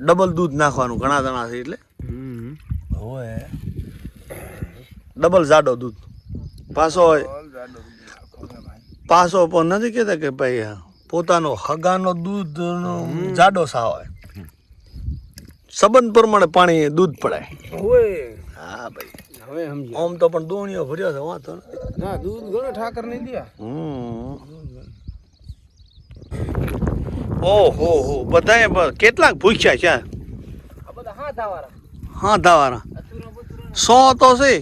Double દૂધ નાખવાનું ઘણા જણા છે એટલે. હમ. હોય. ડબલ જાડો દૂધ. પાછો પાછો પણ નથી કહેતા કે ભાઈ પોતાનો હગાનો દૂધનો જાડો સા હોય. સંબંધ પ્રમાણે પાણી દૂધ પડાય. હા ભાઈ. હવે સમજી આમ તો પણ દોણીઓ ભર્યો છે વાંધો ના દૂધ ઘણો ઠાકર નહીં દયા. હમ. ઓહો હો બધાએ કેટલાક ભૂખ્યા છે હા? ધાવાના અતુરો સો તો છે.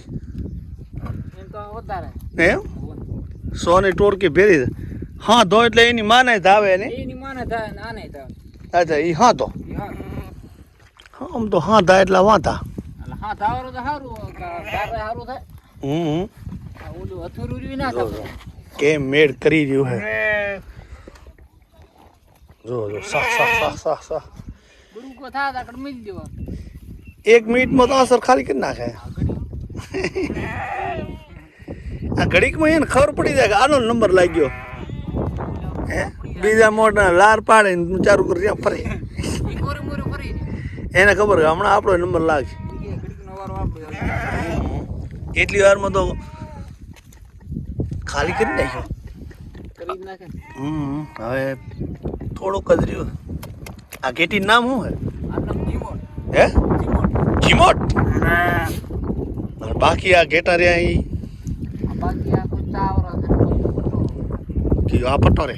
એમ સો ની ટોળકી ભેરી હા ધો એટલે એની માને ધાવે ને? એની માને થાય ને આને અચ્છા એ હા તો આમ તો હા ધા એટલા વાંધા હમ કેમ મેળ કરી રહ્યું હે? જો જો સાહ સા સા સા સાહ બડું થા તો મિલ દેવા. એક મિનિટમાં તો અસર ખાલી કરી નાખે. આ ઘડીકમાં એને ખબર પડી જાય કે આનો નંબર લાગ્યો. હે? બીજા મોટા લાર પાડે ને ચારું કરી રહ્યા ફરે. એને ખબર કે હમણાં આપણો નંબર આપણે એટલી વારમાં તો ખાલી કરી નાખ્યો. નાખે. હવે થોડુંક જ રહ્યું. આ કેટી નામ શું હે? હે? જીમોટ. બાકી આ ઘેટા રહ્યા અહીં આ બાકી આ પટ્ટો રે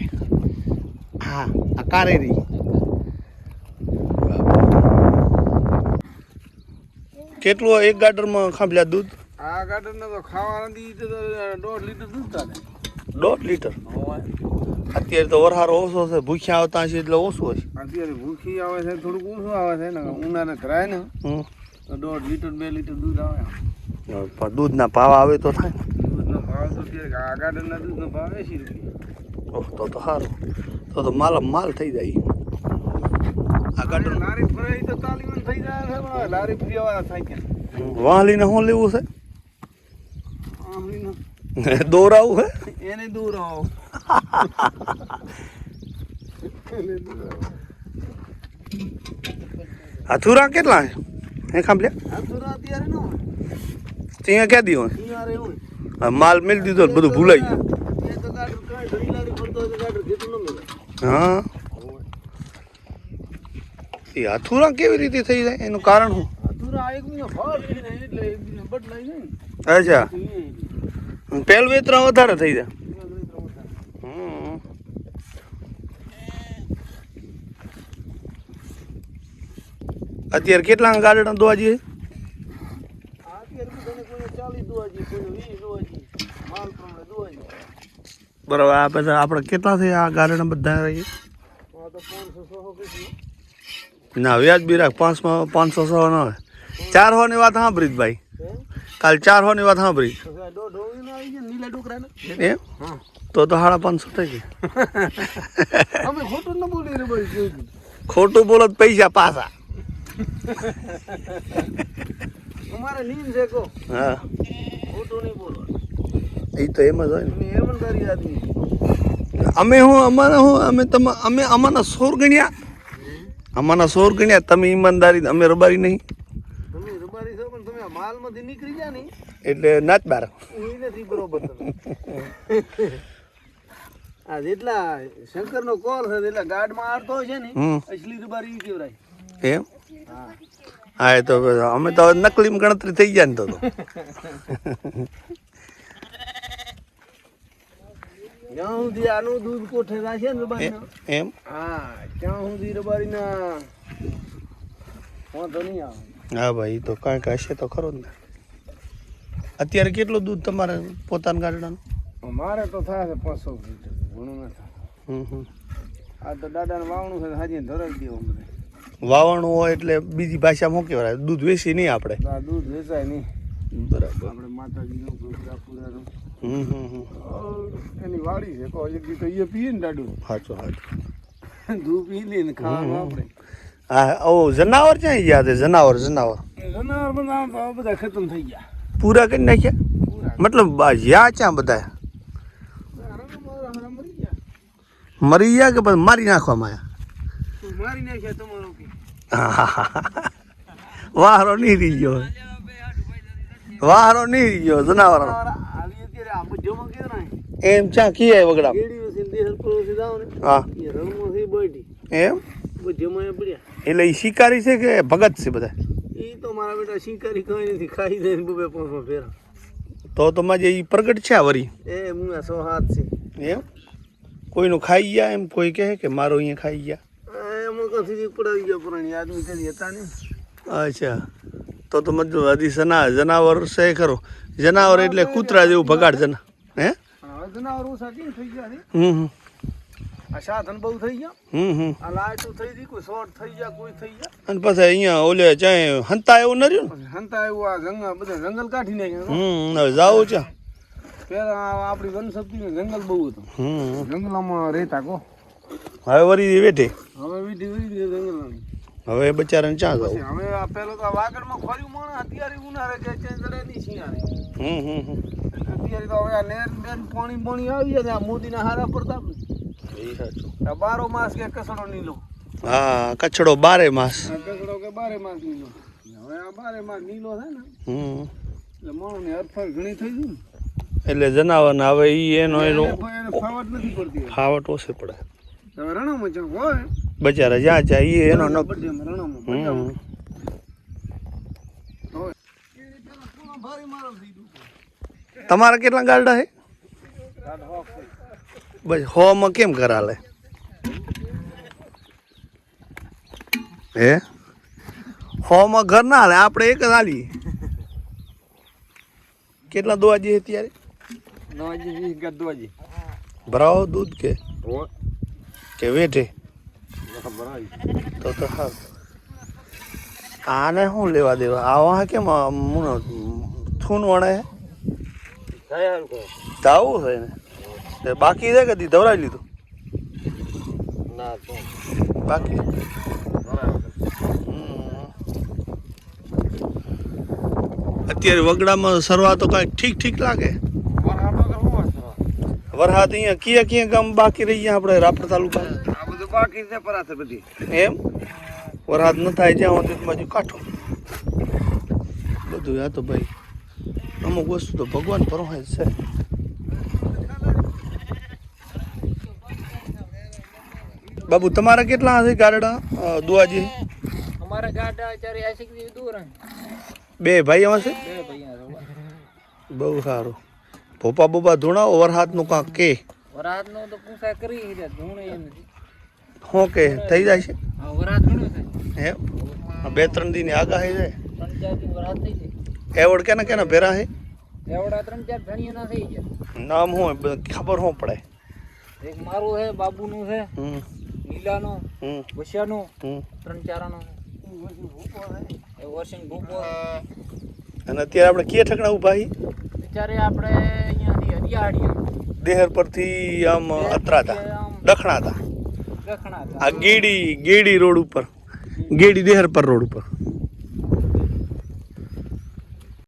હા આ કારે રહી કેટલું એક ગાડરમાં ખાંભલ્યા દૂધ? આ ગાર્ડન તો ખાવા દોઢ લીટર દૂધ ચાલે. દોઢ લીટર. અત્યારે તો વરહારો ઓછો છે ભૂખ્યા આવતા છે એટલે ઓછું હશે. અત્યારે ભૂખી આવે છે થોડુંક ઓછું આવે છે ને ઉનાળે કરાય ને તો દોઢ લીટર બે લીટર દૂધ આવે. પણ દૂધના ભાવ આવે તો થાય. દૂધનો ભાવ તો અત્યારે ગાર્ડનના દૂધનો ભાવ એસી રૂપિયા. ઓહ તો તો સારું. તો તો માલ માલ થઈ જાય. આ ગાડર લારી ફરાઈ તો તાલીમાન થઈ જાય છે લારી ફરીવાળા થાય કે વાહલીને શું લેવું છે? આમલીનો દોરાવું હે? એને દૂર આવો. એને દૂર આવો. હથુરા કેટલા હે? હે ખાંભલ્યા અથુરા અત્યારે નો ત્યાં ક્યાં દીધો હોય? માલ મેલ દીધો બધું ભૂલાઈ ગયું. હા. એ હથુરા કેવી રીતે થઈ જાય? એનું કારણ શું? અથુરા એક મહિનો ભાવ એટલે બદલાઈ જાય અચ્છા. પહેલું વેતરા વધારે થઈ જાય. અત્યારે કેટલા ગાર્ડન દોવા જઈએ બરાબર આ બધા આપણે કેટલા થઈ આ ગાર્ડન બધા રહીએ પાંચસો ના વ્યાજ બી રાખ પાંચમાં પાંચસો સો ન. ચાર હોવાની વાત સાંભળી ભાઈ. કાલ ચાર હોવાની વાત સાંભળી. આવી ગયા નીલા ડોકરાને? એમ તો તો સાડા પાંચસો થઈ ગયા અમે ખોટું ન બોલી રે ભાઈ ખોટું બોલો પૈસા પાછા. અમારે નીમ છે કો હા. ખોટું નહીં બોલો. એ તો એમ જ હોય ને. ઈમાનદારી આદમી. અમે હું અમારા હું અમે તમે અમે અમારા સોર ગણ્યા. અમારા સોર ગણ્યા તમે ઈમાનદારી અમે રબારી નહીં તમે રબારી છો પણ તમે આ માલમાંથી નીકળી જાય ને એટલે નાચ બાર. એ નથી બરોબર આ જેટલા શંકરનો કોલ છે એટલા ગાર્ડમાં આડતો હોય છે ને અસલી રબારી ઈ કેવરાય. એમ? હા હા એ તો અમે તો નકલી ગણતરી થઈ ગયા ને તો જ્યાં સુધી આનું દૂધ કોઠે રાખે ને રબારીના એમ? હા ત્યાં સુધી રબારીના વાંધો નહીં આવે. હા ભાઈ તો કાંઈ કાંઈ હશે તો ખરો ને અત્યારે કેટલું દૂધ તમારે પોતાના ગાડાનું મારે તો થાય છે પાંચસો ઘણું ના થાય. આ તો દાદાને વાવણું છે હાજી ધરાવી દેવું અમને. વાવણું હોય એટલે બીજી ભાષામાં શું કહેવાય? દૂધ વેચી નહીં આપણે. આ દૂધ વેચાય નહીં. બરાબર. આપણે માતાજીનું એની વાડી છે દી તો એ પીએ ને દાડું. સાચું સાચું દૂધ પી લઈએ ને ખાવાનું આપણે. હા ઓ જનાવર ક્યાં ગયા છે જનાવર જનાવર જનાવર બધા આમ તો આ બધા ખતમ થઈ ગયા પૂરા કરી નાખ્યા પૂરા મતલબ આ યા ક્યાં બધા હરામ મરી ગયા મરી ગયા કે પછી મારી નાખવામાં આવ્યા મારી નાખ્યા તમારો કે વાહરો નહીં રહી ગયો વાહરો નહીં રહી ગયો જનાવર આવી અત્યારે આ બધામાં કેવું નહીં એમ ચા કીએ વગડા ગેડી વસીને દેહર પર વસી જાઓ ને હા એ રણમાંથી બેઠી એમ બધામાં એ પડ્યા એટલે એ શિકારી છે કે ભગત છે બધા? એ તો મારા બેટા શિકારી કઈ નથી ખાઈ દે બબે પાંચસો ફેરા. તો તો માજે એ પ્રગટ છે આ વરી? એ હું સો હાથ છે. એમ? કોઈનું ખાઈ ગયા એમ? કોઈ કહે કે મારો અહીંયા ખાઈ ગયા? એમાં કથી પડાવી ગયા પુરાણી આદમી હતા ને. અચ્છા. તો તો મતલબ હજી જના જનાવર છે ખરો. જનાવર એટલે કૂતરા જેવું ભગાડ જના. હે? જનાવર થઈ ગયા હમ હમ. આ સાધન બહુ થઈ ગયા. હમ હમ. આ લાઈટો થઈ ગઈ કોઈ શોર્ટ થઈ ગયા કોઈ થઈ ગયા. અને પછી અહીંયા ઓલે ચાય હંતા એવું ન? રહ્યું ને હંતા એવું આ જંગલ બધા જંગલ કાઢી નાખ્યા. હમ હવે જાવું છે. પેલા આપણી વનશક્તિને જંગલ બહુ હતું. હમ. જંગલોમાં રહેતા કો હવે વરી વેઠે હવે વીટી જંગલ હવે બચારાને ચા જાવ? હવે પેલો તો વાગડમાં ખોર્યું માણસ અત્યારે ઉનાળે કે ચેન્જ કરે નહીં હમ હમ હમ. અત્યારે તો હવે આ નેર બેન પાણી પાણી આવી જાય આ મોદીના હારા પડતા એ સાચું. આ બારો માસ કે કસડો નીલો. હા કચડો બારે માસ. કચડો કે બારે માસ નીલો. હવે આ બારે માસ નીલો થાય ને હમ. એટલે માણસને હરફર ઘણી થઈ ગઈ ને. એટલે જનાવરને હવે ઈ એનો એનો ફાવટ નથી પડતી ખાવટ ઓછી પડે. હવે રણામાં જ્યાં હોય બચારા જ્યાં જાય ઈ એનો ન રણામાં ભારી મારો થઈ ગયું. તમારા કેટલા ગારડા હે હો. બસ હોમાં કેમ કરાલે હે? હોમાં ઘર ના હાલે આપણે એક જ હાલીએ. કેટલા દોવાજી હે ત્યારે વીસ ભરાવો દૂધ કે? કે વેઠે તો તો હા આને શું લેવા દેવા? આવા કેમ થૂન વણે હે થાય હારું કહો તો આવું છે ને બાકી છે કદી ધવરાઈ લીધું? ના બાકી. અત્યારે વગડામાં સરવા તો કાંઈક ઠીક ઠીક લાગે? વરસાદ અહીંયા કયા કયા ગામ બાકી રહી ગયા આપણે રાપર તાલુકા આ બધું બાકી છે પરાસે બધી. એમ? વરસાદ ન થાય જ્યાં સુધી બાજુ કાઠો. બધું આ તો ભાઈ અમુક વસ્તુ તો ભગવાન પરોહે છે. બાબુ તમારા કેટલા હશે ગારડા દુઆજી? અમારા ગાડા અત્યારે એસી થી દૂર બે ભાઈ હશે. બહુ સારું. ભોપા બોપા ધૂણાવો વરસાદનું કાંક કે. વરાતનો તો પૂછા કરી છે ધૂણે હું કે થઈ જાય છે? હા વરાત ઘણું થાય. એમ? બે ત્રણ દીની આગાહી છે. ચાર વરાત થઈ જાય. એવડ કેને કેના ભેરા છે એવડા ત્રણ ચાર ધણીઓના થઈ ગયા. નામ હોય? ખબર શું પડે. એક મારું છે બાબુનું છે હમ. લીલાનો હમ. વસ્યાનો હમ. ત્રણ ચારાનો. એ વોશિંગ ભૂપો અને અત્યારે આપણે કે ઠકણા ઊભા હી? અત્યારે આપણે અહીંયાથી હરિયાળી દેહર પરથી આમ અત્રાતા દખણાતા. દખણાતા. આ ગેડી ગેડી રોડ ઉપર. ગેડી દેહર પર રોડ ઉપર.